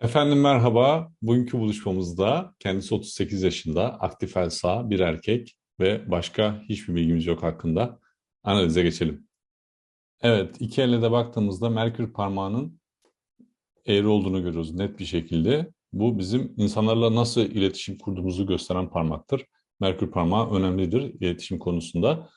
Efendim merhaba. Bugünkü buluşmamızda kendisi 38 yaşında, aktif el sağ, bir erkek ve başka hiçbir bilgimiz yok hakkında. Analize geçelim. Evet, iki elle de baktığımızda Merkür parmağının eğri olduğunu görüyoruz net bir şekilde. Bu bizim insanlarla nasıl iletişim kurduğumuzu gösteren parmaktır. Merkür parmağı önemlidir iletişim konusunda.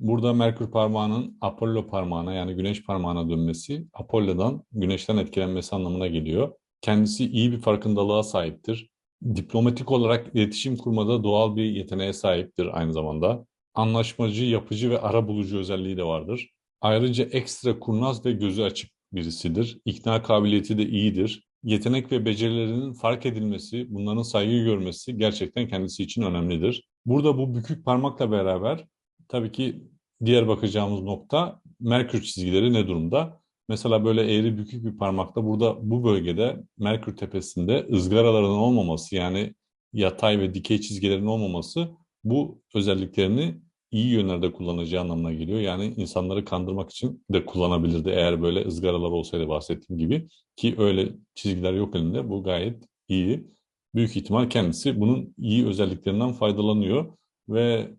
Burada Merkür parmağının Apollo parmağına yani Güneş parmağına dönmesi, Apollo'dan Güneş'ten etkilenmesi anlamına geliyor. Kendisi iyi bir farkındalığa sahiptir. Diplomatik olarak iletişim kurmada doğal bir yeteneğe sahiptir aynı zamanda. Anlaşmacı, yapıcı ve ara bulucu özelliği de vardır. Ayrıca ekstra kurnaz ve gözü açık birisidir. İkna kabiliyeti de iyidir. Yetenek ve becerilerinin fark edilmesi, bunların saygı görmesi gerçekten kendisi için önemlidir. Burada bu bükük parmakla beraber tabii ki diğer bakacağımız nokta Merkür çizgileri ne durumda? Mesela böyle eğri bükük bir parmakta burada bu bölgede Merkür tepesinde ızgaraların olmaması yani yatay ve dikey çizgilerin olmaması bu özelliklerini iyi yönlerde kullanacağı anlamına geliyor. Yani insanları kandırmak için de kullanabilirdi eğer böyle ızgaralar olsaydı bahsettiğim gibi. Ki öyle çizgiler yok elinde bu gayet iyi. Büyük ihtimal kendisi bunun iyi özelliklerinden faydalanıyor ve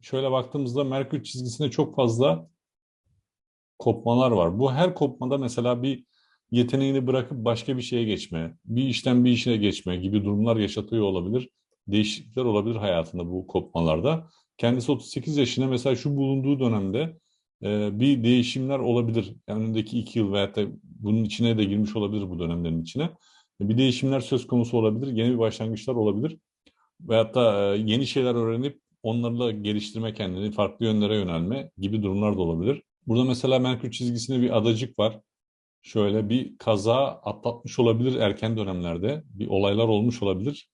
şöyle baktığımızda Merkür çizgisinde çok fazla kopmalar var. Bu her kopmada mesela bir yeteneğini bırakıp başka bir şeye geçme, bir işten bir işine geçme gibi durumlar yaşatıyor olabilir. Değişiklikler olabilir hayatında bu kopmalarda. Kendisi 38 yaşında mesela şu bulunduğu dönemde e, bir değişimler olabilir. Yani önündeki iki yıl veyahut da bunun içine de girmiş olabilir bu dönemlerin içine. Bir değişimler söz konusu olabilir, yeni bir başlangıçlar olabilir. Veyahut da e, yeni şeyler öğrenip onlarla geliştirme kendini, farklı yönlere yönelme gibi durumlar da olabilir. Burada mesela Merkür çizgisinde bir adacık var. Şöyle bir kaza atlatmış olabilir erken dönemlerde. Bir olaylar olmuş olabilir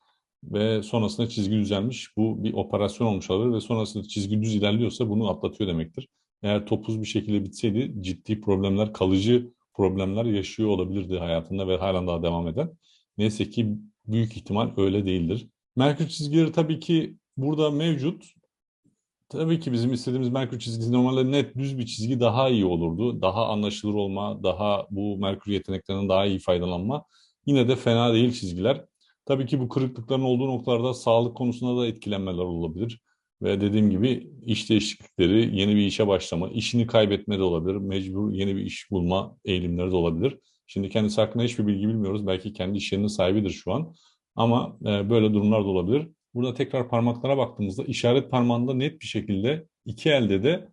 ve sonrasında çizgi düzelmiş. Bu bir operasyon olmuş olabilir ve sonrasında çizgi düz ilerliyorsa bunu atlatıyor demektir. Eğer topuz bir şekilde bitseydi ciddi problemler, kalıcı problemler yaşıyor olabilirdi hayatında ve halen daha devam eden. Neyse ki büyük ihtimal öyle değildir. Merkür çizgileri tabii ki burada mevcut Tabii ki bizim istediğimiz Merkür çizgisi normalde net düz bir çizgi daha iyi olurdu. Daha anlaşılır olma, daha bu Merkür yeteneklerinden daha iyi faydalanma. Yine de fena değil çizgiler. Tabii ki bu kırıklıkların olduğu noktalarda sağlık konusunda da etkilenmeler olabilir. Ve dediğim gibi iş değişiklikleri, yeni bir işe başlama, işini kaybetme de olabilir. Mecbur yeni bir iş bulma eğilimleri de olabilir. Şimdi kendisi hakkında hiçbir bilgi bilmiyoruz. Belki kendi iş yerinin sahibidir şu an. Ama e, böyle durumlar da olabilir. Burada tekrar parmaklara baktığımızda işaret parmağında net bir şekilde iki elde de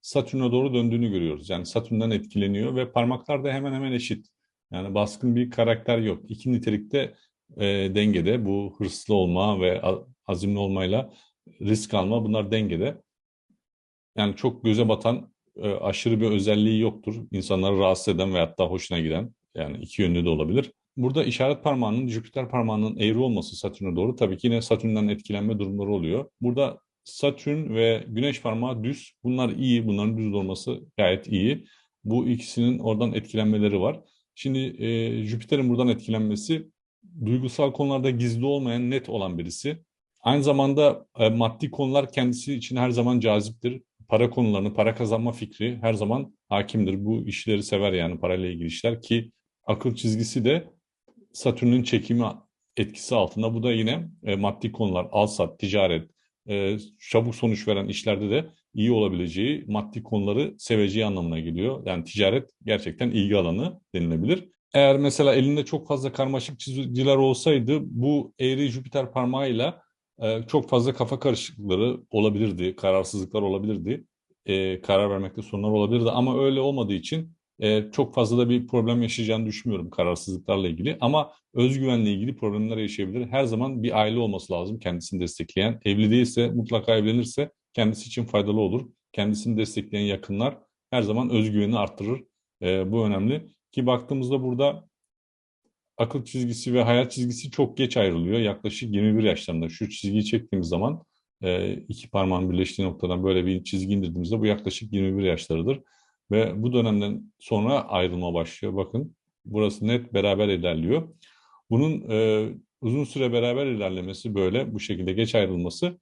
Satürn'e doğru döndüğünü görüyoruz. Yani Satürn'den etkileniyor ve parmaklar da hemen hemen eşit. Yani baskın bir karakter yok. İki nitelikte e, dengede. Bu hırslı olma ve azimli olmayla risk alma bunlar dengede. Yani çok göze batan e, aşırı bir özelliği yoktur. İnsanları rahatsız eden veyahut da hoşuna giden yani iki yönlü de olabilir. Burada işaret parmağının Jüpiter parmağının eğri olması Satürn'e doğru tabii ki yine Satürn'den etkilenme durumları oluyor. Burada Satürn ve Güneş parmağı düz. Bunlar iyi. Bunların düz olması gayet iyi. Bu ikisinin oradan etkilenmeleri var. Şimdi e, Jüpiter'in buradan etkilenmesi duygusal konularda gizli olmayan net olan birisi. Aynı zamanda e, maddi konular kendisi için her zaman caziptir. Para konularını, para kazanma fikri her zaman hakimdir. Bu işleri sever yani parayla ilgili işler ki akıl çizgisi de Satürn'ün çekimi etkisi altında. Bu da yine e, maddi konular, al-sat, ticaret, e, çabuk sonuç veren işlerde de iyi olabileceği, maddi konuları seveceği anlamına geliyor. Yani ticaret gerçekten ilgi alanı denilebilir. Eğer mesela elinde çok fazla karmaşık çizgiler olsaydı bu eğri Jüpiter parmağıyla e, çok fazla kafa karışıklıkları olabilirdi, kararsızlıklar olabilirdi. E, karar vermekte sorunlar olabilirdi ama öyle olmadığı için e, çok fazla da bir problem yaşayacağını düşünmüyorum kararsızlıklarla ilgili. Ama özgüvenle ilgili problemler yaşayabilir. Her zaman bir aile olması lazım kendisini destekleyen. Evli değilse mutlaka evlenirse kendisi için faydalı olur. Kendisini destekleyen yakınlar her zaman özgüveni arttırır. E, bu önemli. Ki baktığımızda burada akıl çizgisi ve hayat çizgisi çok geç ayrılıyor. Yaklaşık 21 yaşlarında. Şu çizgiyi çektiğimiz zaman e, iki parmağın birleştiği noktadan böyle bir çizgi indirdiğimizde bu yaklaşık 21 yaşlarıdır. Ve bu dönemden sonra ayrılma başlıyor. Bakın burası net beraber ilerliyor. Bunun e, uzun süre beraber ilerlemesi böyle bu şekilde geç ayrılması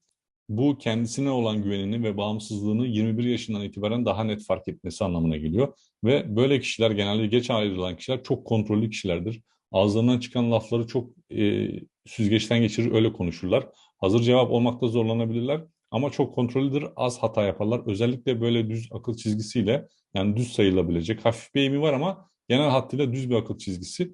bu kendisine olan güvenini ve bağımsızlığını 21 yaşından itibaren daha net fark etmesi anlamına geliyor. Ve böyle kişiler genelde geç ayrılan kişiler çok kontrollü kişilerdir. ağızlarından çıkan lafları çok e, süzgeçten geçirir, öyle konuşurlar. Hazır cevap olmakta zorlanabilirler ama çok kontrollüdür, az hata yaparlar. Özellikle böyle düz akıl çizgisiyle yani düz sayılabilecek hafif bir eğimi var ama genel hattıyla düz bir akıl çizgisi.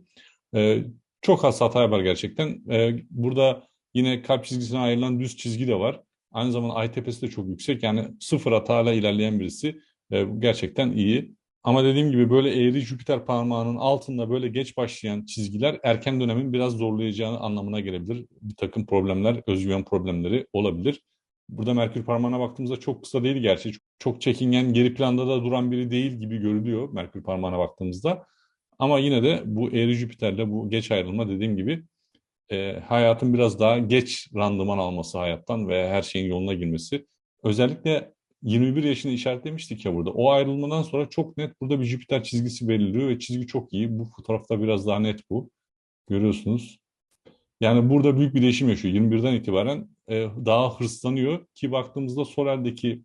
E, çok az hata yapar gerçekten. E, burada yine kalp çizgisine ayrılan düz çizgi de var. Aynı zamanda ITP'si de çok yüksek. Yani sıfır hatayla ilerleyen birisi e, gerçekten iyi. Ama dediğim gibi böyle eğri Jüpiter parmağının altında böyle geç başlayan çizgiler erken dönemin biraz zorlayacağını anlamına gelebilir. Bir takım problemler, özgüven problemleri olabilir. Burada Merkür parmağına baktığımızda çok kısa değil gerçi. Çok çekingen, geri planda da duran biri değil gibi görülüyor Merkür parmağına baktığımızda. Ama yine de bu eğri Jüpiter'le bu geç ayrılma dediğim gibi e, hayatın biraz daha geç randıman alması hayattan ve her şeyin yoluna girmesi. Özellikle 21 yaşını işaretlemiştik ya burada. O ayrılmadan sonra çok net burada bir Jüpiter çizgisi belirliyor ve çizgi çok iyi. Bu fotoğrafta biraz daha net bu. Görüyorsunuz. Yani burada büyük bir değişim yaşıyor. 21'den itibaren e, daha hırslanıyor ki baktığımızda Sorel'deki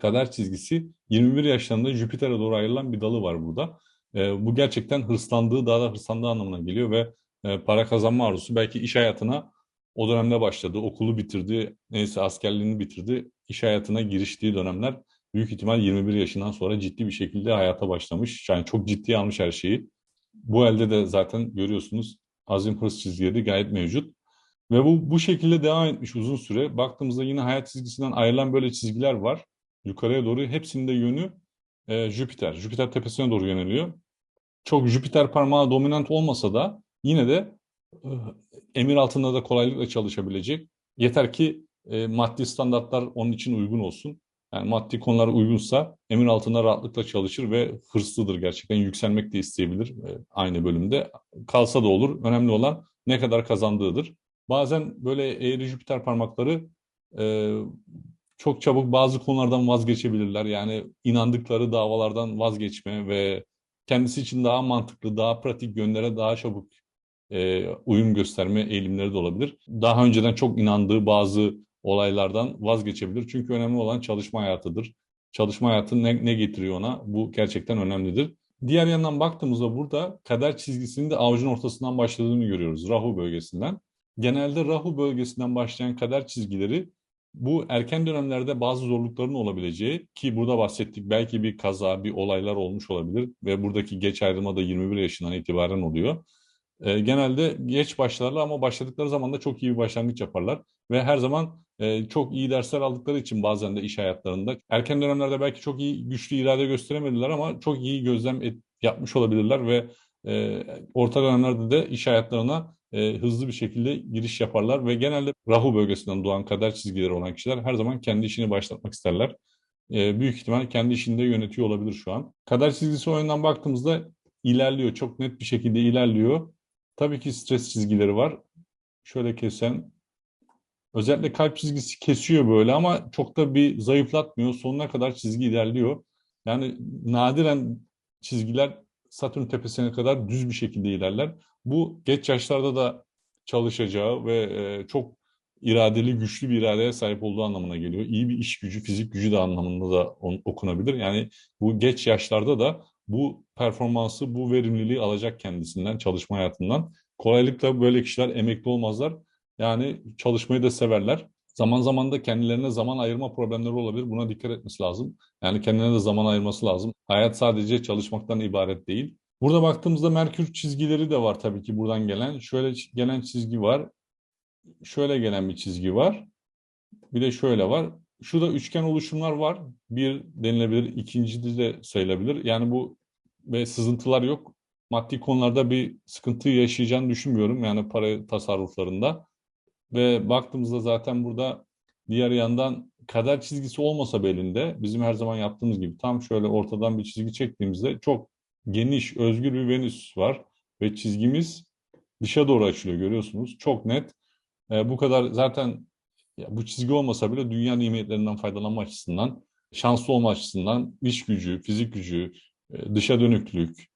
kader çizgisi 21 yaşlarında Jüpiter'e doğru ayrılan bir dalı var burada. E, bu gerçekten hırslandığı, daha da hırslandığı anlamına geliyor ve e, para kazanma arzusu belki iş hayatına o dönemde başladı. Okulu bitirdi, neyse askerliğini bitirdi. iş hayatına giriştiği dönemler büyük ihtimal 21 yaşından sonra ciddi bir şekilde hayata başlamış. Yani çok ciddiye almış her şeyi. Bu elde de zaten görüyorsunuz azim hırs çizgileri gayet mevcut. Ve bu bu şekilde devam etmiş uzun süre. Baktığımızda yine hayat çizgisinden ayrılan böyle çizgiler var. Yukarıya doğru hepsinde yönü e, Jüpiter. Jüpiter tepesine doğru yöneliyor. Çok Jüpiter parmağı dominant olmasa da yine de e, emir altında da kolaylıkla çalışabilecek. Yeter ki e, maddi standartlar onun için uygun olsun. Yani maddi konular uygunsa emir altında rahatlıkla çalışır ve hırslıdır gerçekten. Yükselmek de isteyebilir e, aynı bölümde. Kalsa da olur. Önemli olan ne kadar kazandığıdır. Bazen böyle eğri Jüpiter parmakları e, çok çabuk bazı konulardan vazgeçebilirler. Yani inandıkları davalardan vazgeçme ve kendisi için daha mantıklı, daha pratik yönlere daha çabuk e, uyum gösterme eğilimleri de olabilir. Daha önceden çok inandığı bazı olaylardan vazgeçebilir. Çünkü önemli olan çalışma hayatıdır. Çalışma hayatı ne, ne getiriyor ona? Bu gerçekten önemlidir. Diğer yandan baktığımızda burada kader çizgisinin de avucun ortasından başladığını görüyoruz. Rahu bölgesinden. Genelde Rahu bölgesinden başlayan kader çizgileri bu erken dönemlerde bazı zorlukların olabileceği ki burada bahsettik belki bir kaza, bir olaylar olmuş olabilir ve buradaki geç ayrılma da 21 yaşından itibaren oluyor. E, genelde geç başlarlar ama başladıkları zaman da çok iyi bir başlangıç yaparlar. Ve her zaman e, çok iyi dersler aldıkları için bazen de iş hayatlarında. Erken dönemlerde belki çok iyi güçlü irade gösteremediler ama çok iyi gözlem et, yapmış olabilirler ve e, orta dönemlerde de iş hayatlarına e, hızlı bir şekilde giriş yaparlar. Ve genelde Rahu bölgesinden doğan kader çizgileri olan kişiler her zaman kendi işini başlatmak isterler. E, büyük ihtimal kendi işinde yönetiyor olabilir şu an. Kader çizgisi oyundan baktığımızda ilerliyor. Çok net bir şekilde ilerliyor. Tabii ki stres çizgileri var. Şöyle kesen. Özellikle kalp çizgisi kesiyor böyle ama çok da bir zayıflatmıyor. Sonuna kadar çizgi ilerliyor. Yani nadiren çizgiler Satürn tepesine kadar düz bir şekilde ilerler. Bu geç yaşlarda da çalışacağı ve e, çok iradeli, güçlü bir iradeye sahip olduğu anlamına geliyor. İyi bir iş gücü, fizik gücü de anlamında da okunabilir. Yani bu geç yaşlarda da bu performansı, bu verimliliği alacak kendisinden, çalışma hayatından. Kolaylıkla böyle kişiler emekli olmazlar. Yani çalışmayı da severler. Zaman zaman da kendilerine zaman ayırma problemleri olabilir. Buna dikkat etmesi lazım. Yani kendine de zaman ayırması lazım. Hayat sadece çalışmaktan ibaret değil. Burada baktığımızda Merkür çizgileri de var tabii ki buradan gelen. Şöyle gelen çizgi var. Şöyle gelen bir çizgi var. Bir de şöyle var. Şurada üçgen oluşumlar var. Bir denilebilir, ikinci de sayılabilir. Yani bu ve sızıntılar yok. Maddi konularda bir sıkıntı yaşayacağını düşünmüyorum. Yani para tasarruflarında. Ve baktığımızda zaten burada diğer yandan kader çizgisi olmasa belinde bizim her zaman yaptığımız gibi tam şöyle ortadan bir çizgi çektiğimizde çok geniş, özgür bir Venüs var. Ve çizgimiz dışa doğru açılıyor görüyorsunuz. Çok net. E, bu kadar zaten ya bu çizgi olmasa bile dünya nimetlerinden faydalanma açısından, şanslı olma açısından iş gücü, fizik gücü, dışa dönüklük,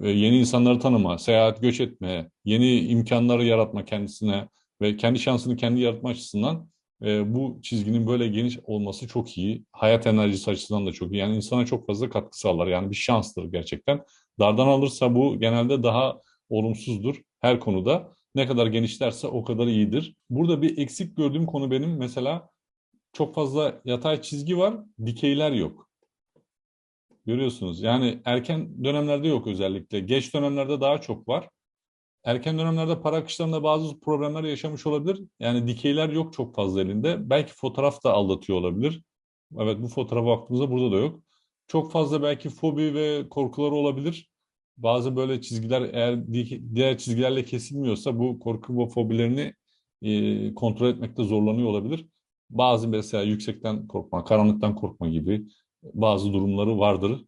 e, yeni insanları tanıma, seyahat, göç etme, yeni imkanları yaratma kendisine ve kendi şansını kendi yaratma açısından e, bu çizginin böyle geniş olması çok iyi. Hayat enerjisi açısından da çok iyi. Yani insana çok fazla katkı sağlar. Yani bir şanstır gerçekten. Dardan alırsa bu genelde daha olumsuzdur her konuda. Ne kadar genişlerse o kadar iyidir. Burada bir eksik gördüğüm konu benim mesela çok fazla yatay çizgi var, dikeyler yok. Görüyorsunuz. Yani erken dönemlerde yok özellikle. Geç dönemlerde daha çok var. Erken dönemlerde para akışlarında bazı problemler yaşamış olabilir. Yani dikeyler yok çok fazla elinde. Belki fotoğraf da aldatıyor olabilir. Evet bu fotoğrafa baktığımızda burada da yok. Çok fazla belki fobi ve korkuları olabilir. Bazı böyle çizgiler eğer diğer çizgilerle kesilmiyorsa bu korku ve fobilerini e, kontrol etmekte zorlanıyor olabilir. Bazı mesela yüksekten korkma, karanlıktan korkma gibi bazı durumları vardır.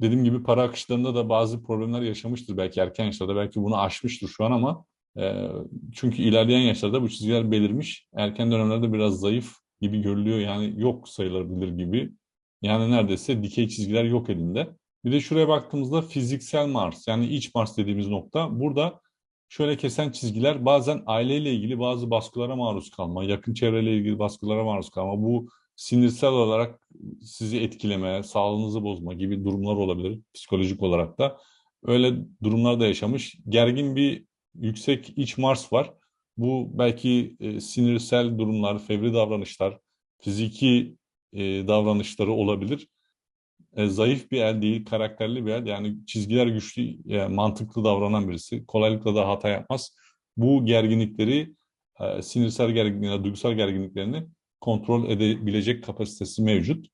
Dediğim gibi para akışlarında da bazı problemler yaşamıştır belki erken yaşlarda. Belki bunu aşmıştır şu an ama e, çünkü ilerleyen yaşlarda bu çizgiler belirmiş. Erken dönemlerde biraz zayıf gibi görülüyor. Yani yok sayılabilir gibi. Yani neredeyse dikey çizgiler yok elinde. Bir de şuraya baktığımızda fiziksel Mars yani iç Mars dediğimiz nokta. Burada şöyle kesen çizgiler bazen aileyle ilgili bazı baskılara maruz kalma, yakın çevreyle ilgili baskılara maruz kalma, bu sinirsel olarak sizi etkileme, sağlığınızı bozma gibi durumlar olabilir psikolojik olarak da. Öyle durumlar da yaşamış. Gergin bir yüksek iç Mars var. Bu belki e, sinirsel durumlar, fevri davranışlar, fiziki e, davranışları olabilir. E, zayıf bir el değil, karakterli bir el. Yani çizgiler güçlü, yani mantıklı davranan birisi. Kolaylıkla da hata yapmaz. Bu gerginlikleri, e, sinirsel gerginlikleri, duygusal gerginliklerini kontrol edebilecek kapasitesi mevcut.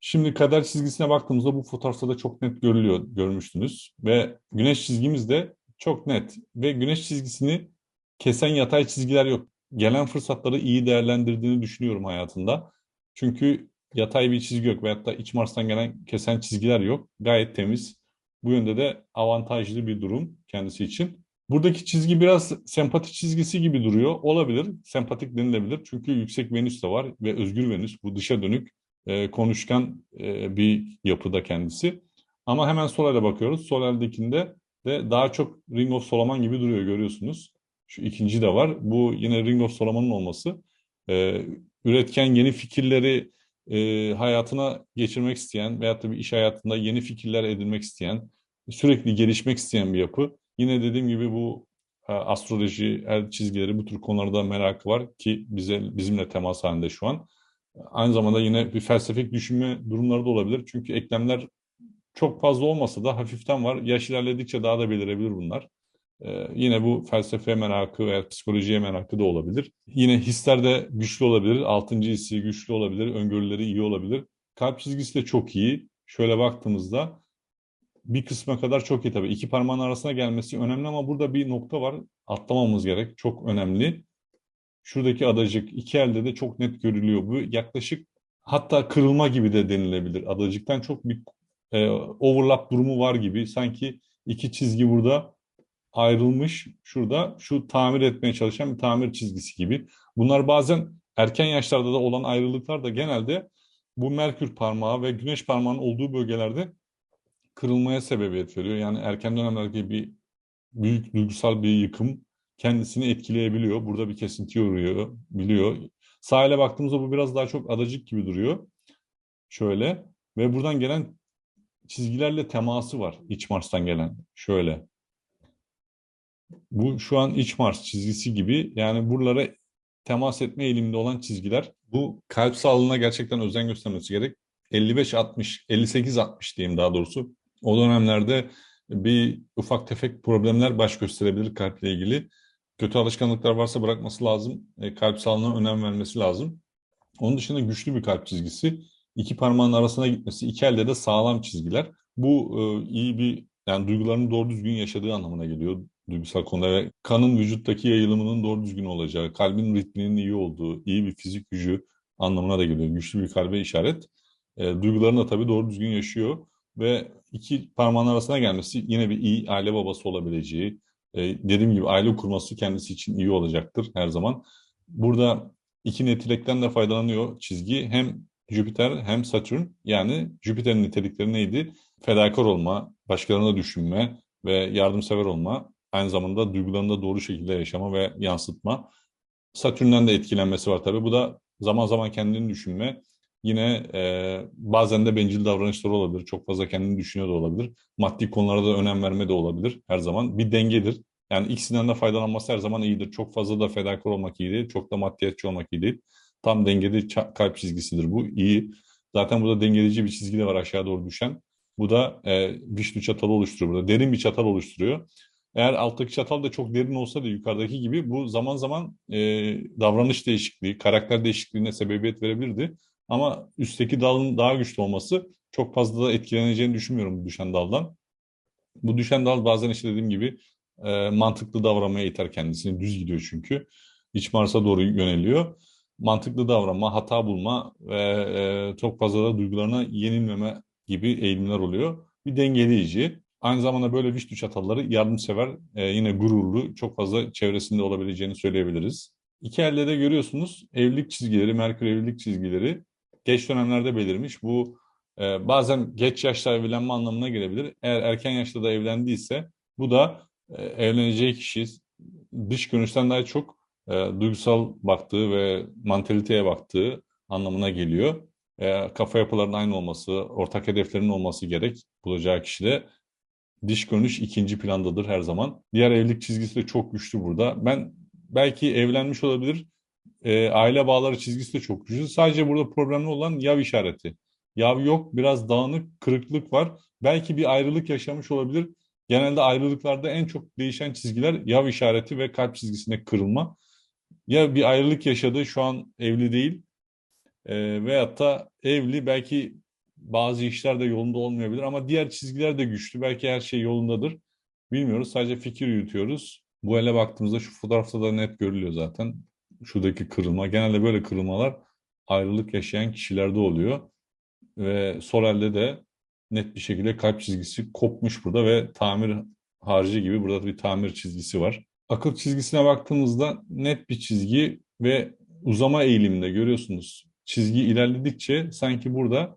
Şimdi kader çizgisine baktığımızda bu fotoğrafta da çok net görülüyor, görmüştünüz. Ve güneş çizgimiz de çok net. Ve güneş çizgisini kesen yatay çizgiler yok. Gelen fırsatları iyi değerlendirdiğini düşünüyorum hayatında. Çünkü yatay bir çizgi yok veyahut da iç Mars'tan gelen kesen çizgiler yok. Gayet temiz. Bu yönde de avantajlı bir durum kendisi için. Buradaki çizgi biraz sempati çizgisi gibi duruyor. Olabilir, sempatik denilebilir. Çünkü yüksek Venüs de var ve özgür Venüs. Bu dışa dönük, e, konuşkan e, bir yapıda kendisi. Ama hemen Solal'e bakıyoruz. Solal'dekinde de daha çok Ring of Solomon gibi duruyor görüyorsunuz. Şu ikinci de var. Bu yine Ring of Solomon'un olması. E, üretken yeni fikirleri e, hayatına geçirmek isteyen veyahut da bir iş hayatında yeni fikirler edinmek isteyen, sürekli gelişmek isteyen bir yapı. Yine dediğim gibi bu e, astroloji, el çizgileri bu tür konularda merakı var ki bize bizimle temas halinde şu an. Aynı zamanda yine bir felsefik düşünme durumları da olabilir. Çünkü eklemler çok fazla olmasa da hafiften var. Yaş ilerledikçe daha da belirebilir bunlar. Ee, yine bu felsefe merakı veya psikolojiye merakı da olabilir. Yine hisler de güçlü olabilir. Altıncı hissi güçlü olabilir. Öngörüleri iyi olabilir. Kalp çizgisi de çok iyi. Şöyle baktığımızda bir kısma kadar çok iyi tabii. İki parmağın arasına gelmesi önemli ama burada bir nokta var. Atlamamız gerek. Çok önemli. Şuradaki adacık iki elde de çok net görülüyor. Bu yaklaşık hatta kırılma gibi de denilebilir. Adacıktan çok bir e, overlap durumu var gibi. Sanki iki çizgi burada ayrılmış şurada şu tamir etmeye çalışan bir tamir çizgisi gibi. Bunlar bazen erken yaşlarda da olan ayrılıklar da genelde bu Merkür parmağı ve Güneş parmağının olduğu bölgelerde kırılmaya sebebiyet veriyor. Yani erken dönemlerdeki bir büyük duygusal bir yıkım kendisini etkileyebiliyor. Burada bir kesinti uğruyor, biliyor. Sahile baktığımızda bu biraz daha çok adacık gibi duruyor. Şöyle ve buradan gelen çizgilerle teması var. İç Mars'tan gelen. Şöyle. Bu şu an iç Mars çizgisi gibi. Yani buralara temas etme eğiliminde olan çizgiler. Bu kalp sağlığına gerçekten özen göstermesi gerek. 55-60, 58-60 diyeyim daha doğrusu. O dönemlerde bir ufak tefek problemler baş gösterebilir kalple ilgili. Kötü alışkanlıklar varsa bırakması lazım. E, kalp sağlığına önem vermesi lazım. Onun dışında güçlü bir kalp çizgisi. iki parmağın arasına gitmesi, iki elde de sağlam çizgiler. Bu e, iyi bir yani duygularını doğru düzgün yaşadığı anlamına geliyor duygusal konuda ve kanın vücuttaki yayılımının doğru düzgün olacağı, kalbin ritminin iyi olduğu, iyi bir fizik gücü anlamına da geliyor. Güçlü bir kalbe işaret. E, duygularını da tabii doğru düzgün yaşıyor ve iki parmağın arasına gelmesi yine bir iyi aile babası olabileceği, e, dediğim gibi aile kurması kendisi için iyi olacaktır her zaman. Burada iki nitelikten de faydalanıyor çizgi. Hem Jüpiter hem Satürn yani Jüpiter'in nitelikleri neydi? Fedakar olma, başkalarına düşünme ve yardımsever olma aynı zamanda duygularını da doğru şekilde yaşama ve yansıtma. Satürn'den de etkilenmesi var tabii. Bu da zaman zaman kendini düşünme, Yine e, bazen de bencil davranışları olabilir. Çok fazla kendini düşünüyor da olabilir. Maddi konulara da önem verme de olabilir her zaman. Bir dengedir. Yani ikisinden de faydalanması her zaman iyidir. Çok fazla da fedakar olmak iyi değil. Çok da maddiyatçı olmak iyi değil. Tam dengede kalp çizgisidir bu. İyi. Zaten burada dengeleyici bir çizgi de var aşağı doğru düşen. Bu da e, vişnu çatalı oluşturuyor burada. Derin bir çatal oluşturuyor. Eğer alttaki çatal da çok derin olsa da yukarıdaki gibi bu zaman zaman e, davranış değişikliği, karakter değişikliğine sebebiyet verebilirdi. Ama üstteki dalın daha güçlü olması çok fazla da etkileneceğini düşünmüyorum bu düşen daldan. Bu düşen dal bazen işte dediğim gibi e, mantıklı davranmaya iter kendisini. Düz gidiyor çünkü. İç Mars'a doğru yöneliyor. Mantıklı davranma, hata bulma ve e, çok fazla da duygularına yenilmeme gibi eğilimler oluyor. Bir dengeleyici. Aynı zamanda böyle vişnu çatalları yardımsever, e, yine gururlu, çok fazla çevresinde olabileceğini söyleyebiliriz. İki elde de görüyorsunuz evlilik çizgileri, Merkür evlilik çizgileri geç dönemlerde belirmiş. Bu e, bazen geç yaşta evlenme anlamına gelebilir. Eğer erken yaşta da evlendiyse bu da e, evleneceği kişi dış görünüşten daha çok e, duygusal baktığı ve mantaliteye baktığı anlamına geliyor. E, kafa yapılarının aynı olması, ortak hedeflerinin olması gerek bulacağı kişide. Dış görünüş ikinci plandadır her zaman. Diğer evlilik çizgisi de çok güçlü burada. Ben belki evlenmiş olabilir. E, aile bağları çizgisi de çok güçlü. Sadece burada problemli olan yav işareti. Yav yok, biraz dağınık, kırıklık var. Belki bir ayrılık yaşamış olabilir. Genelde ayrılıklarda en çok değişen çizgiler yav işareti ve kalp çizgisine kırılma. Ya bir ayrılık yaşadı, şu an evli değil e, veyahut da evli belki bazı işler de yolunda olmayabilir ama diğer çizgiler de güçlü. Belki her şey yolundadır. Bilmiyoruz. Sadece fikir yürütüyoruz. Bu ele baktığımızda şu fotoğrafta da net görülüyor zaten. Şuradaki kırılma. Genelde böyle kırılmalar ayrılık yaşayan kişilerde oluyor. Ve sol elde de net bir şekilde kalp çizgisi kopmuş burada ve tamir harcı gibi burada bir tamir çizgisi var. Akıl çizgisine baktığımızda net bir çizgi ve uzama eğiliminde görüyorsunuz. Çizgi ilerledikçe sanki burada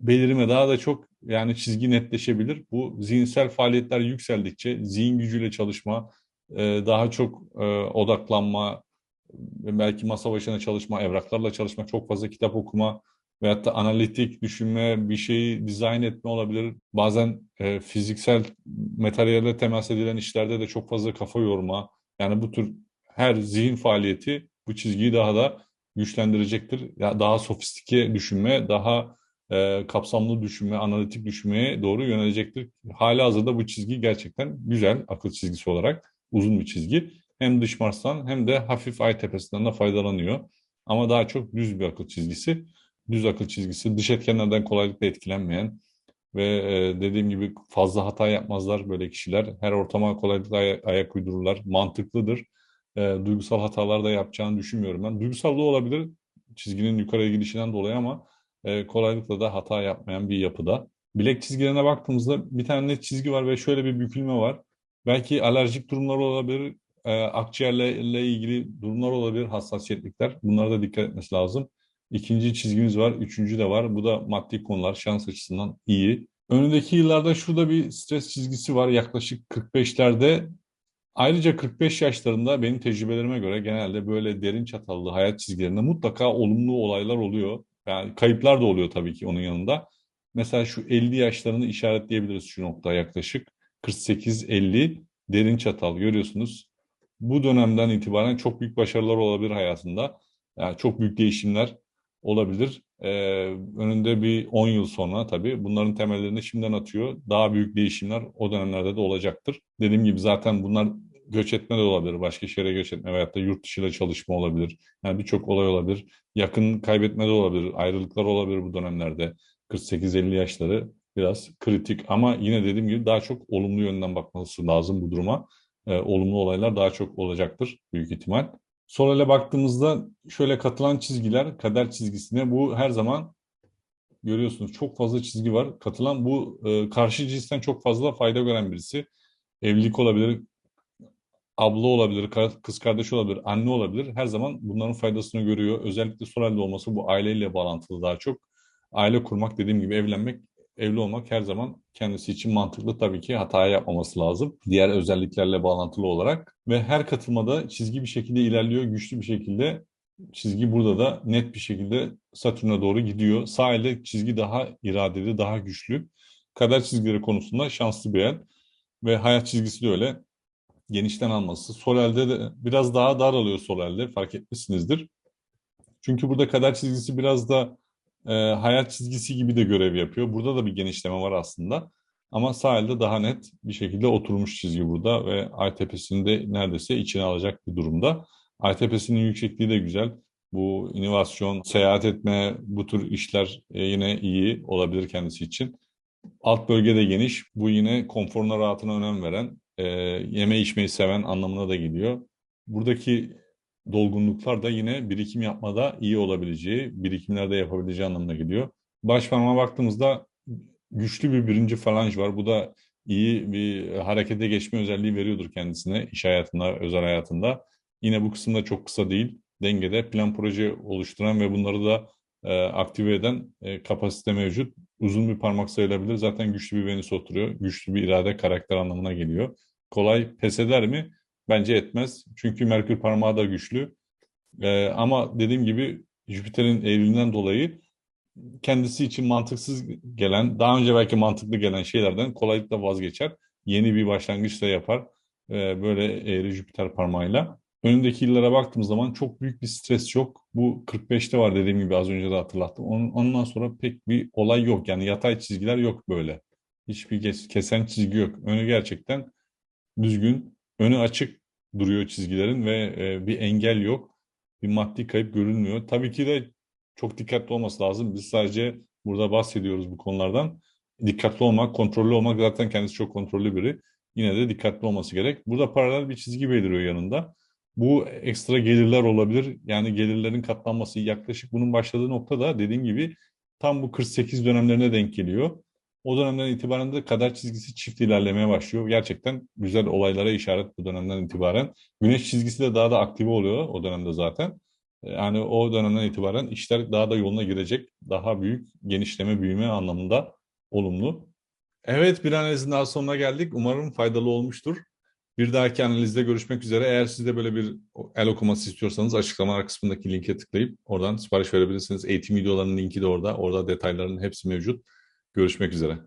belirime daha da çok yani çizgi netleşebilir. Bu zihinsel faaliyetler yükseldikçe zihin gücüyle çalışma, e, daha çok e, odaklanma, belki masa başına çalışma, evraklarla çalışma, çok fazla kitap okuma veyahut da analitik düşünme, bir şeyi dizayn etme olabilir. Bazen e, fiziksel materyalle temas edilen işlerde de çok fazla kafa yorma. Yani bu tür her zihin faaliyeti bu çizgiyi daha da güçlendirecektir. Ya daha sofistike düşünme, daha e, kapsamlı düşünme, analitik düşünmeye doğru yönelecektir. Hala hazırda bu çizgi gerçekten güzel akıl çizgisi olarak uzun bir çizgi. Hem dış Mars'tan hem de hafif ay tepesinden de faydalanıyor. Ama daha çok düz bir akıl çizgisi. Düz akıl çizgisi dış etkenlerden kolaylıkla etkilenmeyen ve e, dediğim gibi fazla hata yapmazlar böyle kişiler. Her ortama kolaylıkla ay ayak uydururlar. Mantıklıdır. E, duygusal hatalar da yapacağını düşünmüyorum ben. Duygusal da olabilir çizginin yukarıya gidişinden dolayı ama e, kolaylıkla da hata yapmayan bir yapıda. Bilek çizgilerine baktığımızda bir tane net çizgi var ve şöyle bir bükülme var. Belki alerjik durumlar olabilir, e, akciğerle ilgili durumlar olabilir, hassasiyetlikler. Bunlara da dikkat etmesi lazım. İkinci çizgimiz var, üçüncü de var. Bu da maddi konular, şans açısından iyi. Önündeki yıllarda şurada bir stres çizgisi var yaklaşık 45'lerde. Ayrıca 45 yaşlarında benim tecrübelerime göre genelde böyle derin çatallı hayat çizgilerinde mutlaka olumlu olaylar oluyor. Yani kayıplar da oluyor tabii ki onun yanında. Mesela şu 50 yaşlarını işaretleyebiliriz şu nokta yaklaşık. 48-50 derin çatal görüyorsunuz. Bu dönemden itibaren çok büyük başarılar olabilir hayatında. Yani çok büyük değişimler olabilir. Ee, önünde bir 10 yıl sonra tabii bunların temellerini şimdiden atıyor. Daha büyük değişimler o dönemlerde de olacaktır. Dediğim gibi zaten bunlar göç etme de olabilir. Başka şehre göç etme veyahut da yurt dışıyla çalışma olabilir. Yani birçok olay olabilir. Yakın kaybetme de olabilir. Ayrılıklar olabilir bu dönemlerde. 48-50 yaşları biraz kritik ama yine dediğim gibi daha çok olumlu yönden bakması lazım bu duruma. Ee, olumlu olaylar daha çok olacaktır büyük ihtimal. Sol ele baktığımızda şöyle katılan çizgiler, kader çizgisine bu her zaman görüyorsunuz çok fazla çizgi var. Katılan bu e, karşı cinsten çok fazla fayda gören birisi. Evlilik olabilir, abla olabilir, kız kardeş olabilir, anne olabilir. Her zaman bunların faydasını görüyor. Özellikle sol elde olması bu aileyle bağlantılı daha çok. Aile kurmak dediğim gibi evlenmek, evli olmak her zaman kendisi için mantıklı tabii ki hata yapmaması lazım. Diğer özelliklerle bağlantılı olarak ve her katılmada çizgi bir şekilde ilerliyor, güçlü bir şekilde çizgi burada da net bir şekilde Satürn'e doğru gidiyor. Sağ elde çizgi daha iradeli, daha güçlü. Kader çizgileri konusunda şanslı bir el. Ve hayat çizgisi de öyle. Genişten alması. Sol elde de biraz daha dar alıyor sol elde. Fark etmişsinizdir. Çünkü burada kader çizgisi biraz da e, hayat çizgisi gibi de görev yapıyor. Burada da bir genişleme var aslında. Ama sağ elde daha net bir şekilde oturmuş çizgi burada ve ay tepesini de neredeyse içine alacak bir durumda. Ay tepesinin yüksekliği de güzel. Bu inovasyon, seyahat etme, bu tür işler e, yine iyi olabilir kendisi için. Alt bölge de geniş. Bu yine konforuna, rahatına önem veren, e, yeme içmeyi seven anlamına da geliyor. Buradaki dolgunluklar da yine birikim yapmada iyi olabileceği, birikimlerde yapabileceği anlamına geliyor. Baş parmağa baktığımızda güçlü bir birinci falanj var. Bu da iyi bir harekete geçme özelliği veriyordur kendisine iş hayatında, özel hayatında. Yine bu kısımda çok kısa değil. Dengede plan proje oluşturan ve bunları da e, aktive eden e, kapasite mevcut. Uzun bir parmak sayılabilir. Zaten güçlü bir Venüs oturuyor. Güçlü bir irade karakter anlamına geliyor. Kolay pes eder mi? Bence etmez. Çünkü Merkür parmağı da güçlü. E, ama dediğim gibi Jüpiter'in eğiliminden dolayı kendisi için mantıksız gelen, daha önce belki mantıklı gelen şeylerden kolaylıkla vazgeçer. Yeni bir başlangıç da yapar. E, böyle eğri Jüpiter parmağıyla. Önündeki yıllara baktığımız zaman çok büyük bir stres yok. Bu 45'te var dediğim gibi az önce de hatırlattım. Ondan sonra pek bir olay yok. Yani yatay çizgiler yok böyle. Hiçbir kesen çizgi yok. Önü gerçekten düzgün, önü açık duruyor çizgilerin ve e, bir engel yok. Bir maddi kayıp görülmüyor. Tabii ki de çok dikkatli olması lazım. Biz sadece burada bahsediyoruz bu konulardan. Dikkatli olmak, kontrollü olmak zaten kendisi çok kontrollü biri. Yine de dikkatli olması gerek. Burada paralel bir çizgi beliriyor yanında. Bu ekstra gelirler olabilir. Yani gelirlerin katlanması yaklaşık bunun başladığı nokta da dediğim gibi tam bu 48 dönemlerine denk geliyor. O dönemden itibaren de kader çizgisi çift ilerlemeye başlıyor. Gerçekten güzel olaylara işaret bu dönemden itibaren. Güneş çizgisi de daha da aktive oluyor o dönemde zaten. Yani o dönemden itibaren işler daha da yoluna girecek. Daha büyük genişleme, büyüme anlamında olumlu. Evet bir analizin daha sonuna geldik. Umarım faydalı olmuştur. Bir dahaki analizde görüşmek üzere. Eğer siz de böyle bir el okuması istiyorsanız açıklamalar kısmındaki linke tıklayıp oradan sipariş verebilirsiniz. Eğitim videolarının linki de orada. Orada detayların hepsi mevcut. Görüşmek üzere.